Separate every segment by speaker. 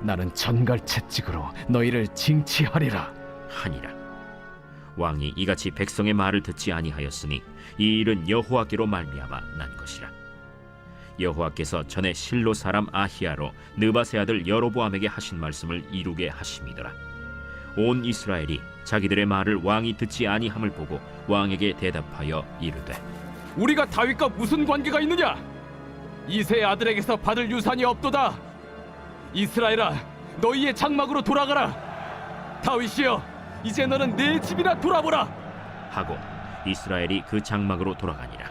Speaker 1: 나는 전갈 채찍으로 너희를 징치하리라.
Speaker 2: 하니라 왕이 이같이 백성의 말을 듣지 아니하였으니 이 일은 여호와께로 말미암아 난 것이라 여호와께서 전에 실로 사람 아히야로 느바세 아들 여로보암에게 하신 말씀을 이루게 하심이더라 온 이스라엘이 자기들의 말을 왕이 듣지 아니함을 보고 왕에게 대답하여 이르되
Speaker 1: 우리가 다윗과 무슨 관계가 있느냐? 이세 아들에게서 받을 유산이 없도다. 이스라엘아, 너희의 장막으로 돌아가라. 다윗이여, 이제 너는 내 집이나 돌아보라.
Speaker 2: 하고 이스라엘이 그 장막으로 돌아가니라.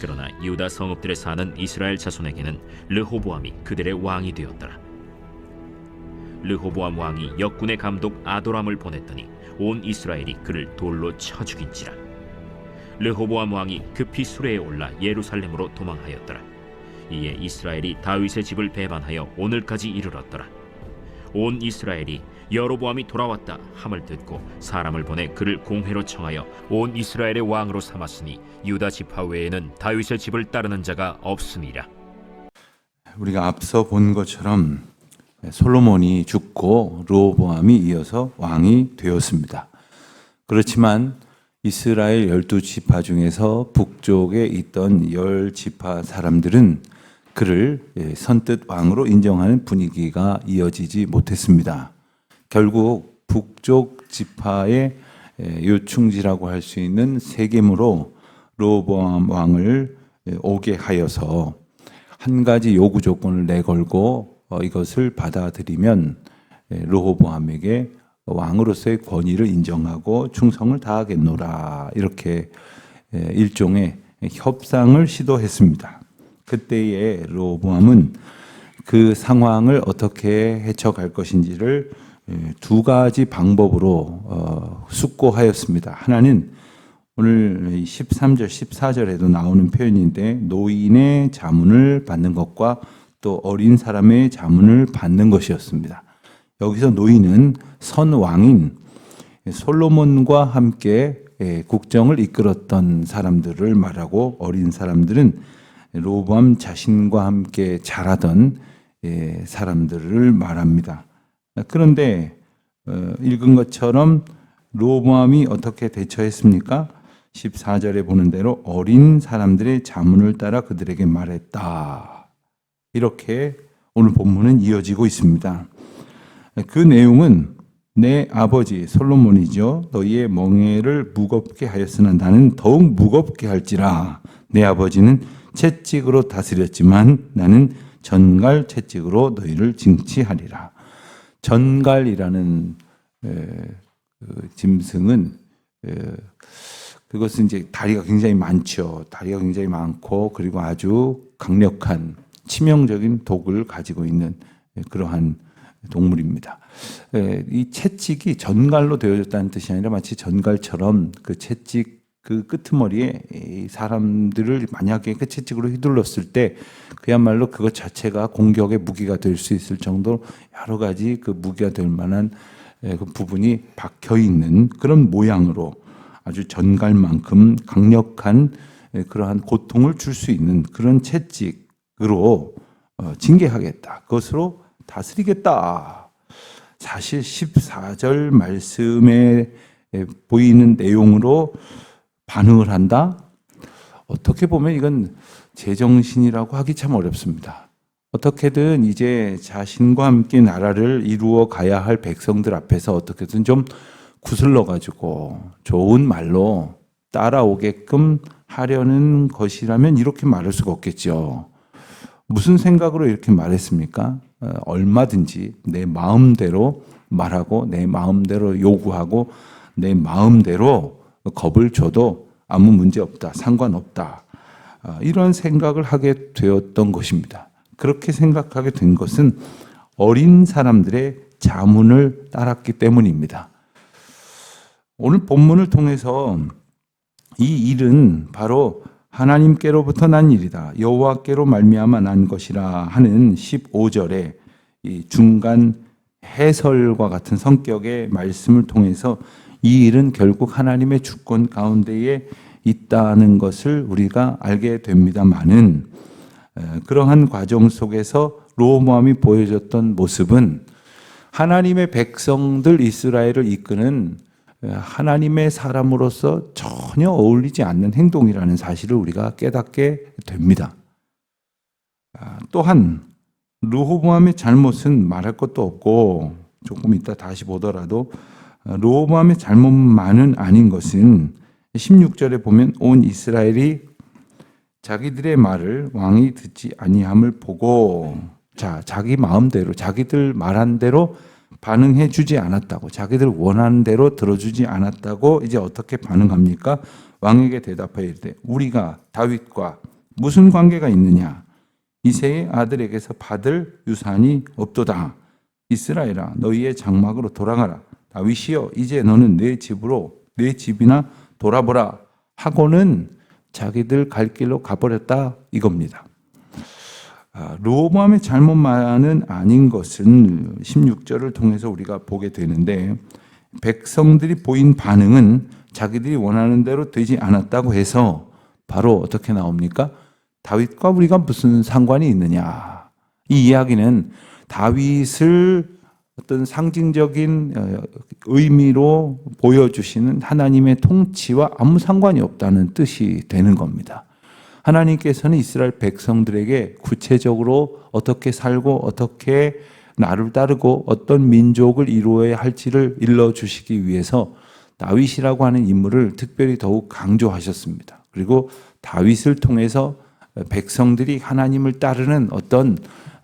Speaker 2: 그러나 유다 성읍들에 사는 이스라엘 자손에게는 르호보암이 그들의 왕이 되었더라. 르호보암 왕이 역군의 감독 아도람을 보냈더니 온 이스라엘이 그를 돌로 쳐 죽인지라. 르호보암 왕이 급히 수레에 올라 예루살렘으로 도망하였더라. 이에 이스라엘이 다윗의 집을 배반하여 오늘까지 이르렀더라. 온 이스라엘이 여로보암이 돌아왔다 함을 듣고 사람을 보내 그를 공회로 청하여 온 이스라엘의 왕으로 삼았으니 유다 지파 외에는 다윗의 집을 따르는 자가 없으니라.
Speaker 3: 우리가 앞서 본 것처럼 솔로몬이 죽고 르호보암이 이어서 왕이 되었습니다. 그렇지만 이스라엘 열두 지파 중에서 북쪽에 있던 열 지파 사람들은 그를 예, 선뜻 왕으로 인정하는 분위기가 이어지지 못했습니다. 결국 북쪽 지파의 예, 요충지라고 할 수 있는 세겜으로 르호보암 왕을 예, 오게 하여서 한 가지 요구 조건을 내걸고 어, 이것을 받아들이면 예, 르호보암에게 왕으로서의 권위를 인정하고 충성을 다하겠노라 이렇게 예, 일종의 협상을 시도했습니다. 그때의 르호보암은 그 상황을 어떻게 해쳐갈 것인지를 예, 두 가지 방법으로 어, 숙고하였습니다. 하나는 오늘 13절, 14절에도 나오는 표현인데 노인의 자문을 받는 것과 또 어린 사람의 자문을 받는 것이었습니다. 여기서 노인은 선 왕인 솔로몬과 함께 예, 국정을 이끌었던 사람들을 말하고 어린 사람들은 로밤 자신과 함께 자라던 예, 사람들을 말합니다. 그런데 어, 읽은 것처럼 로보암이 어떻게 대처했습니까? 14절에 보는 대로 어린 사람들의 자문을 따라 그들에게 말했다. 이렇게 오늘 본문은 이어지고 있습니다. 그 내용은 내 아버지 솔로몬이죠. 너희의 멍에를 무겁게 하였으나 나는 더욱 무겁게 할지라. 내 아버지는 채찍으로 다스렸지만 나는 전갈 채찍으로 너희를 징치하리라. 전갈이라는 에, 그 짐승은 에, 그것은 이제 다리가 굉장히 많죠. 다리가 굉장히 많고 그리고 아주 강력한 치명적인 독을 가지고 있는 그러한 동물입니다. 에, 이 채찍이 전갈로 되어졌다는 뜻이 아니라 마치 전갈처럼 그 채찍 그 끄트머리에 이 사람들을 만약에 그 채찍으로 휘둘렀을 때 그야말로 그것 자체가 공격의 무기가 될 수 있을 정도로 여러 가지 그 무기가 될 만한 에, 그 부분이 박혀 있는 그런 모양으로 아주 전갈만큼 강력한 에, 그러한 고통을 줄 수 있는 그런 채찍으로 어, 징계하겠다. 그것으로 다스리겠다. 사실 14절 말씀에 에, 보이는 내용으로 반응을 한다? 어떻게 보면 이건 제정신이라고 하기 참 어렵습니다. 어떻게든 이제 자신과 함께 나라를 이루어 가야 할 백성들 앞에서 어떻게든 좀 구슬러 가지고 좋은 말로 따라오게끔 하려는 것이라면 이렇게 말할 수가 없겠죠. 무슨 생각으로 이렇게 말했습니까? 어, 얼마든지 내 마음대로 말하고 내 마음대로 요구하고 내 마음대로 겁을 줘도 아무 문제 없다, 상관없다. 아, 이런 생각을 하게 되었던 것입니다. 그렇게 생각하게 된 것은 어린 사람들의 자문을 따랐기 때문입니다. 오늘 본문을 통해서 이 일은 바로 하나님께로부터 난 일이다. 여호와께로 말미암아 난 것이라 하는 15절의 이 중간 해설과 같은 성격의 말씀을 통해서 이 일은 결국 하나님의 주권 가운데에 있다는 것을 우리가 알게 됩니다만은 에, 그러한 과정 속에서 로모함이 보여줬던 모습은 하나님의 백성들 이스라엘을 이끄는 에, 하나님의 사람으로서 전혀 어울리지 않는 행동이라는 사실을 우리가 깨닫게 됩니다. 아, 또한 르호보암의 잘못은 말할 것도 없고 조금 이따 다시 보더라도 어, 르호보암의 잘못만은 아닌 것은 16절에 보면 온 이스라엘이 자기들의 말을 왕이 듣지 아니함을 보고 자 자기 마음대로 자기들 말한 대로 반응해 주지 않았다고 자기들 원하는 대로 들어주지 않았다고 이제 어떻게 반응합니까? 왕에게 대답하여 이르되 우리가 다윗과 무슨 관계가 있느냐? 이세의 아들에게서 받을 유산이 없도다. 이스라엘아 너희의 장막으로 돌아가라 다윗이여 이제 너는 내 집으로 내 집이나 돌아보라 하고는 자기들 갈 길로 가버렸다 이겁니다. 아, 로보암의 잘못만은 아닌 것은 16절을 통해서 우리가 보게 되는데 백성들이 보인 반응은 자기들이 원하는 대로 되지 않았다고 해서 바로 어떻게 나옵니까? 다윗과 우리가 무슨 상관이 있느냐? 이 이야기는 다윗을 어떤 상징적인 어, 의미로 보여주시는 하나님의 통치와 아무 상관이 없다는 뜻이 되는 겁니다. 하나님께서는 이스라엘 백성들에게 구체적으로 어떻게 살고 어떻게 나를 따르고 어떤 민족을 이루어야 할지를 일러 주시기 위해서 다윗이라고 하는 인물을 특별히 더욱 강조하셨습니다. 그리고 다윗을 통해서 백성들이 하나님을 따르는 어떤 어,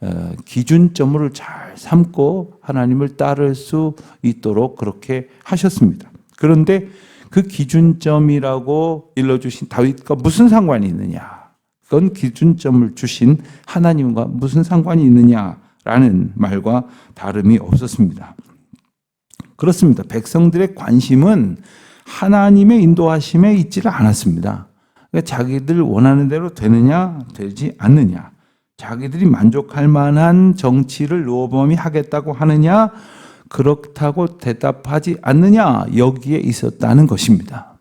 Speaker 3: 기준점을 잘 삼고 하나님을 따를 수 있도록 그렇게 하셨습니다. 그런데 그 기준점이라고 일러주신 다윗과 무슨 상관이 있느냐? 그건 기준점을 주신 하나님과 무슨 상관이 있느냐라는 말과 다름이 없었습니다. 그렇습니다. 백성들의 관심은 하나님의 인도하심에 있지를 않았습니다. 그러니까 자기들 원하는 대로 되느냐, 되지 않느냐. 자기들이 만족할 만한 정치를 로범이 하겠다고 하느냐, 그렇다고 대답하지 않느냐, 여기에 있었다는 것입니다.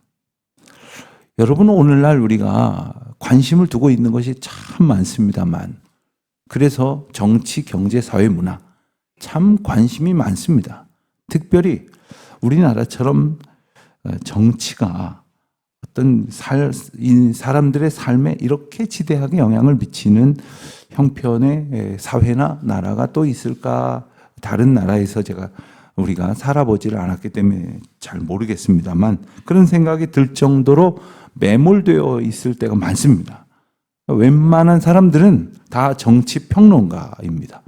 Speaker 3: 여러분, 오늘날 우리가 관심을 두고 있는 것이 참 많습니다만, 그래서 정치, 경제, 사회, 문화, 참 관심이 많습니다. 특별히 우리나라처럼 어, 정치가 어떤 살, 이 사람들의 삶에 이렇게 지대하게 영향을 미치는 형편의 사회나 나라가 또 있을까? 다른 나라에서 제가 우리가 살아보지를 않았기 때문에 잘 모르겠습니다만 그런 생각이 들 정도로 매몰되어 있을 때가 많습니다. 웬만한 사람들은 다 정치 평론가입니다.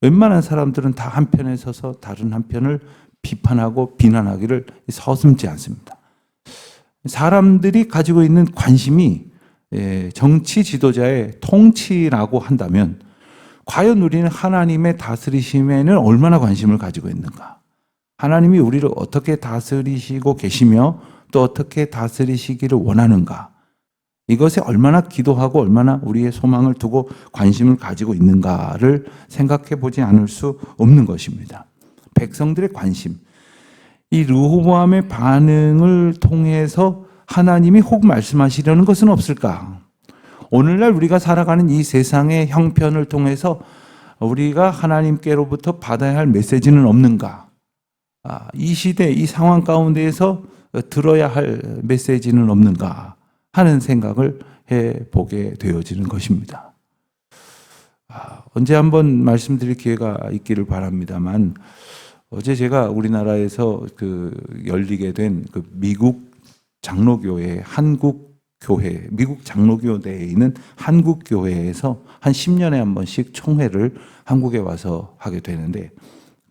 Speaker 3: 웬만한 사람들은 다 한편에 서서 다른 한편을 비판하고 비난하기를 서슴지 않습니다. 사람들이 가지고 있는 관심이 예, 정치 지도자의 통치라고 한다면 과연 우리는 하나님의 다스리심에는 얼마나 관심을 가지고 있는가? 하나님이 우리를 어떻게 다스리시고 계시며 또 어떻게 다스리시기를 원하는가? 이것에 얼마나 기도하고 얼마나 우리의 소망을 두고 관심을 가지고 있는가를 생각해 보지 않을 수 없는 것입니다. 백성들의 관심, 이 르호보암의 반응을 통해서 하나님이 혹 말씀하시려는 것은 없을까? 오늘날 우리가 살아가는 이 세상의 형편을 통해서 우리가 하나님께로부터 받아야 할 메시지는 없는가? 아, 이 시대, 이 상황 가운데에서 들어야 할 메시지는 없는가? 하는 생각을 해 보게 되어지는 것입니다. 아, 언제 한번 말씀드릴 기회가 있기를 바랍니다만, 어제 제가 우리나라에서 그 열리게 된 그 미국 장로교회 한국 교회 미국 장로교 내에 있는 한국 교회에서 한 10년에 한 번씩 총회를 한국에 와서 하게 되는데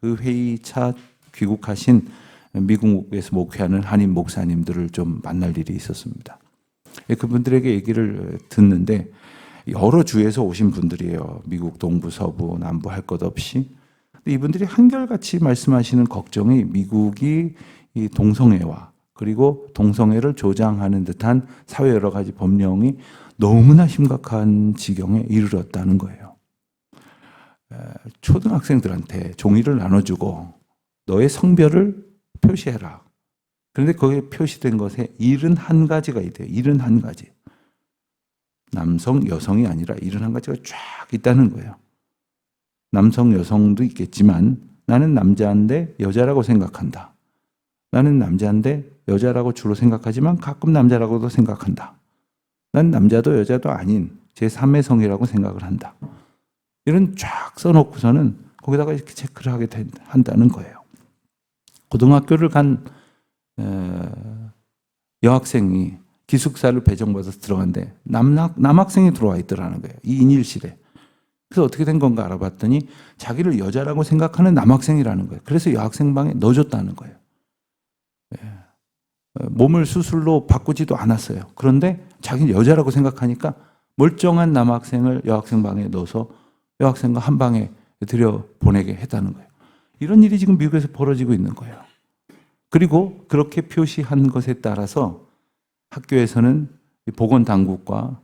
Speaker 3: 그 회의 차 귀국하신 미국에서 목회하는 한인 목사님들을 좀 만날 일이 있었습니다. 예, 그분들에게 얘기를 듣는데 여러 주에서 오신 분들이에요. 미국 동부, 서부, 남부 할 것 없이 이분들이 한결같이 말씀하시는 걱정이 미국이 이 동성애와 그리고 동성애를 조장하는 듯한 사회 여러 가지 법령이 너무나 심각한 지경에 이르렀다는 거예요. 에, 초등학생들한테 종이를 나눠주고 너의 성별을 표시해라. 그런데 거기에 표시된 것에 71가지가 있대요. 71가지. 남성, 여성이 아니라 71가지가 쫙 있다는 거예요. 남성, 여성도 있겠지만 나는 남자인데 여자라고 생각한다. 나는 남자인데 여자라고 주로 생각하지만 가끔 남자라고도 생각한다. 난 남자도 여자도 아닌 제3의 성이라고 생각을 한다. 이런 쫙 써놓고서는 거기다가 이렇게 체크를 하게 된- 한다는 거예요. 고등학교를 간 에, 여학생이 기숙사를 배정받아서 들어간데 남학, 남학생이 들어와 있더라는 거예요. 이 인일실에. 그래서 어떻게 된 건가 알아봤더니 자기를 여자라고 생각하는 남학생이라는 거예요. 그래서 여학생 방에 넣어줬다는 거예요. 예. 어, 몸을 수술로 바꾸지도 않았어요. 그런데 자기는 여자라고 생각하니까 멀쩡한 남학생을 여학생 방에 넣어서 여학생과 한 방에 들여 보내게 했다는 거예요. 이런 일이 지금 미국에서 벌어지고 있는 거예요. 그리고 그렇게 표시한 것에 따라서 학교에서는 이 보건 당국과 아,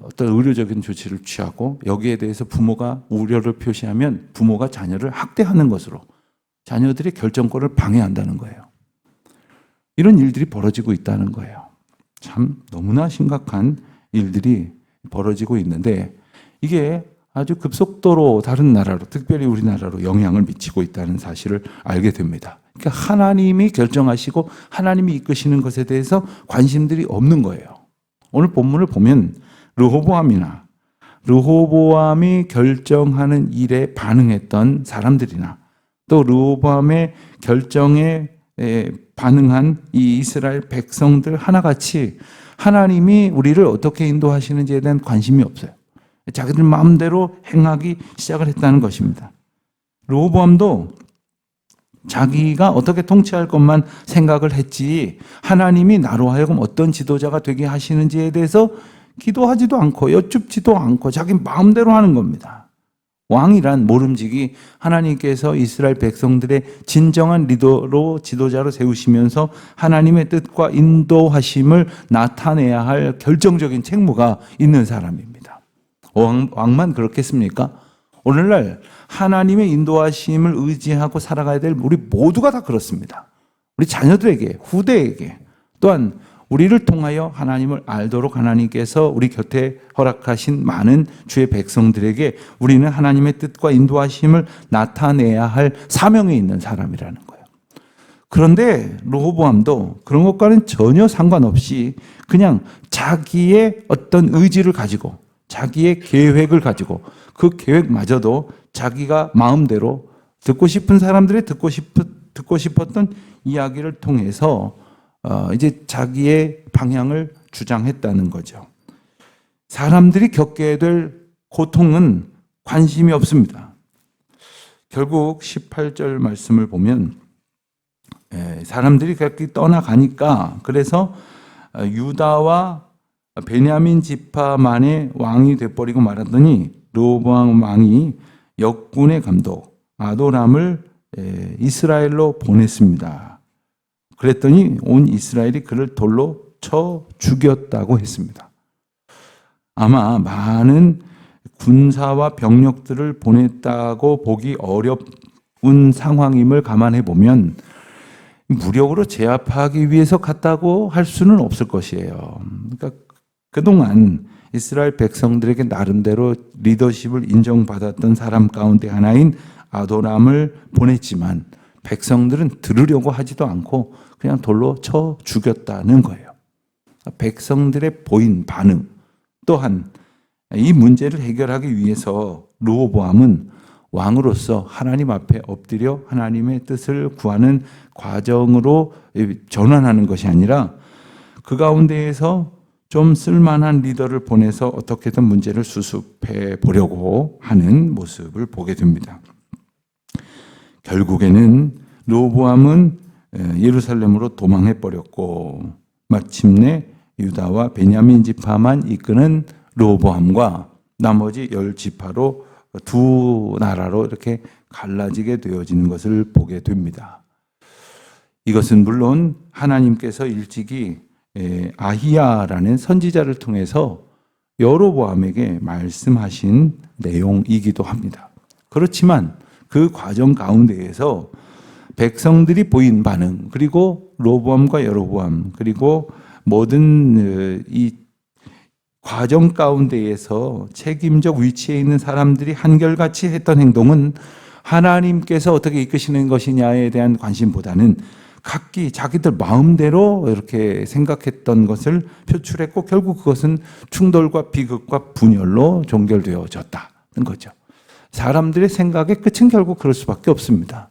Speaker 3: 어떤 의료적인 조치를 취하고 여기에 대해서 부모가 우려를 표시하면 부모가 자녀를 학대하는 것으로 자녀들의 결정권을 방해한다는 거예요. 이런 일들이 벌어지고 있다는 거예요. 참 너무나 심각한 일들이 벌어지고 있는데 이게 아주 급속도로 다른 나라로 특별히 우리나라로 영향을 미치고 있다는 사실을 알게 됩니다. 그러니까 하나님이 결정하시고 하나님이 이끄시는 것에 대해서 관심들이 없는 거예요. 오늘 본문을 보면 르호보암이나 르호보암이 결정하는 일에 반응했던 사람들이나 또 르호보암의 결정에 에, 반응한 이 이스라엘 백성들 하나같이 하나님이 우리를 어떻게 인도하시는지에 대한 관심이 없어요. 자기들 마음대로 행하기 시작을 했다는 것입니다. 르호보암도 자기가 어떻게 통치할 것만 생각을 했지 하나님이 나로 하여금 어떤 지도자가 되게 하시는지에 대해서 기도하지도 않고 여쭙지도 않고 자기 마음대로 하는 겁니다. 왕이란 모름지기 하나님께서 이스라엘 백성들의 진정한 리더로 지도자로 세우시면서 하나님의 뜻과 인도하심을 나타내야 할 결정적인 책무가 있는 사람입니다. 왕, 왕만 그렇겠습니까? 오늘날 하나님의 인도하심을 의지하고 살아가야 될 우리 모두가 다 그렇습니다. 우리 자녀들에게, 후대에게, 또한 우리를 통하여 하나님을 알도록 하나님께서 우리 곁에 허락하신 많은 주의 백성들에게 우리는 하나님의 뜻과 인도하심을 나타내야 할 사명이 있는 사람이라는 거예요. 그런데 로보암도 그런 것과는 전혀 상관없이 그냥 자기의 어떤 의지를 가지고 자기의 계획을 가지고 그 계획마저도 자기가 마음대로 듣고 싶은 사람들이 듣고 싶 듣고 싶었던 이야기를 통해서 어, 이제 자기의 방향을 주장했다는 거죠. 사람들이 겪게 될 고통은 관심이 없습니다. 결국 18절 말씀을 보면 에, 사람들이 그렇게 떠나가니까 그래서 어, 유다와 베냐민 지파만의 왕이 돼버리고 말았더니 로보암 왕이 역군의 감독 아도람을 에, 이스라엘로 보냈습니다. 그랬더니 온 이스라엘이 그를 돌로 쳐 죽였다고 했습니다. 아마 많은 군사와 병력들을 보냈다고 보기 어려운 상황임을 감안해 보면 무력으로 제압하기 위해서 갔다고 할 수는 없을 것이에요. 그러니까 그동안 이스라엘 백성들에게 나름대로 리더십을 인정받았던 사람 가운데 하나인 아도람을 보냈지만 백성들은 들으려고 하지도 않고 그냥 돌로 쳐 죽였다는 거예요. 백성들의 보인 반응 또한 이 문제를 해결하기 위해서 르호보암은 왕으로서 하나님 앞에 엎드려 하나님의 뜻을 구하는 과정으로 전환하는 것이 아니라 그 가운데에서 좀 쓸만한 리더를 보내서 어떻게든 문제를 수습해 보려고 하는 모습을 보게 됩니다. 결국에는 르호보암은 예루살렘으로 도망해 버렸고 마침내 유다와 베냐민 지파만 이끄는 르호보암과 나머지 열 지파로 두 나라로 이렇게 갈라지게 되어지는 것을 보게 됩니다. 이것은 물론 하나님께서 일찍이 에, 아히야라는 선지자를 통해서 여로보암에게 말씀하신 내용이기도 합니다. 그렇지만 그 과정 가운데에서 백성들이 보인 반응 그리고 로보암과 여로보암 그리고 모든 어, 이 과정 가운데에서 책임적 위치에 있는 사람들이 한결같이 했던 행동은 하나님께서 어떻게 이끄시는 것이냐에 대한 관심보다는 각기 자기들 마음대로 이렇게 생각했던 것을 표출했고 결국 그것은 충돌과 비극과 분열로 종결되어졌다는 거죠. 사람들의 생각의 끝은 결국 그럴 수밖에 없습니다.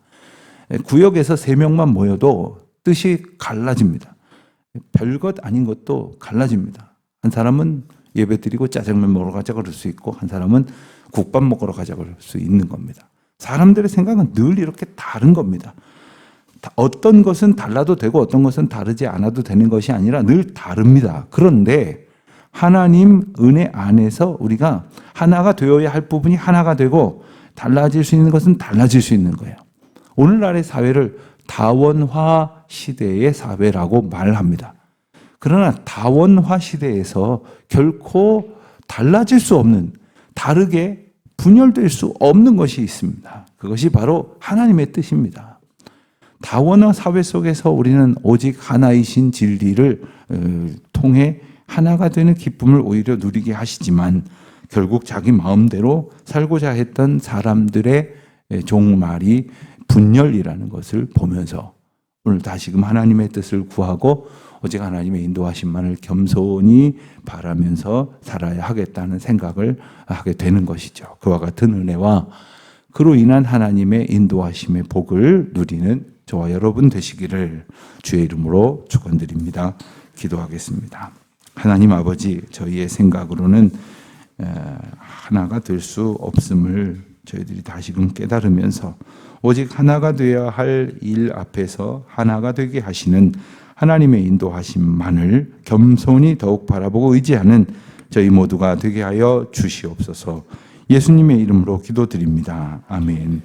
Speaker 3: 구역에서 세 명만 모여도 뜻이 갈라집니다. 별것 아닌 것도 갈라집니다. 한 사람은 예배 드리고 짜장면 먹으러 가자 그럴 수 있고 한 사람은 국밥 먹으러 가자 그럴 수 있는 겁니다. 사람들의 생각은 늘 이렇게 다른 겁니다. 다- 어떤 것은 달라도 되고 어떤 것은 다르지 않아도 되는 것이 아니라 늘 다릅니다. 그런데 하나님 은혜 안에서 우리가 하나가 되어야 할 부분이 하나가 되고 달라질 수 있는 것은 달라질 수 있는 거예요. 오늘날의 사회를 다원화 시대의 사회라고 말합니다. 그러나 다원화 시대에서 결코 달라질 수 없는 다르게 분열될 수 없는 것이 있습니다. 그것이 바로 하나님의 뜻입니다. 다원화 사회 속에서 우리는 오직 하나이신 진리를 어, 통해 하나가 되는 기쁨을 오히려 누리게 하시지만 결국 자기 마음대로 살고자 했던 사람들의 에, 종말이 분열이라는 것을 보면서 오늘 다시금 하나님의 뜻을 구하고 오직 하나님의 인도하심만을 겸손히 바라면서 살아야 하겠다는 생각을 하게 되는 것이죠. 그와 같은 은혜와 그로 인한 하나님의 인도하심의 복을 누리는 저와 여러분 되시기를 주의 이름으로 축원드립니다. 기도하겠습니다. 하나님 아버지 저희의 생각으로는 에, 하나가 될 수 없음을 저희들이 다시금 깨달으면서 오직 하나가 되어야 할 일 앞에서 하나가 되게 하시는 하나님의 인도하심만을 겸손히 더욱 바라보고 의지하는 저희 모두가 되게 하여 주시옵소서. 예수님의 이름으로 기도드립니다. 아멘.